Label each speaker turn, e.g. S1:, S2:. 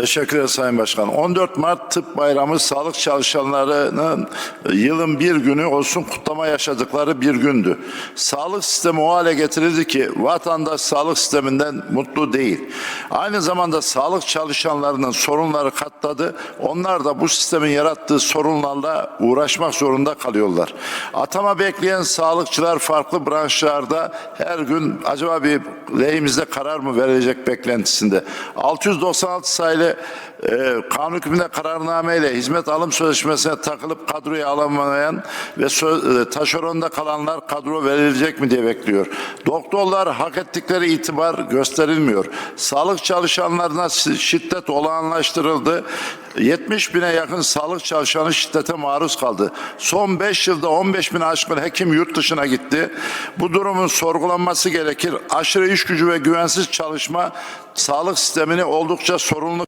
S1: Teşekkür ederim Sayın Başkan. 14 Mart Tıp Bayramı sağlık çalışanlarının yılın bir günü olsun kutlama yaşadıkları bir gündü. Sağlık sistemi o hale getirildi ki vatandaş sağlık sisteminden mutlu değil. Aynı zamanda sağlık çalışanlarının sorunları katladı. Onlar da bu sistemin yarattığı sorunlarla uğraşmak zorunda kalıyorlar. Atama bekleyen sağlıkçılar farklı branşlarda her gün acaba bir lehimizde karar mı verilecek beklentisinde. 696 sayılı e, kanun hükmünde kararnameyle hizmet alım sözleşmesine takılıp kadroya alınmayan ve sö- e, taşeronda kalanlar kadro verilecek mi diye bekliyor. Doktorlar hak ettikleri itibar gösterilmiyor. Sağlık çalışanlarına şi- şiddet olağanlaştırıldı. 70 bine yakın sağlık çalışanı şiddete maruz kaldı. Son 5 yılda 15 bin aşkın hekim yurt dışına gitti. Bu durumun sorgulanması gerekir. Aşırı iş gücü ve güvensiz çalışma sağlık sistemini oldukça sorunlu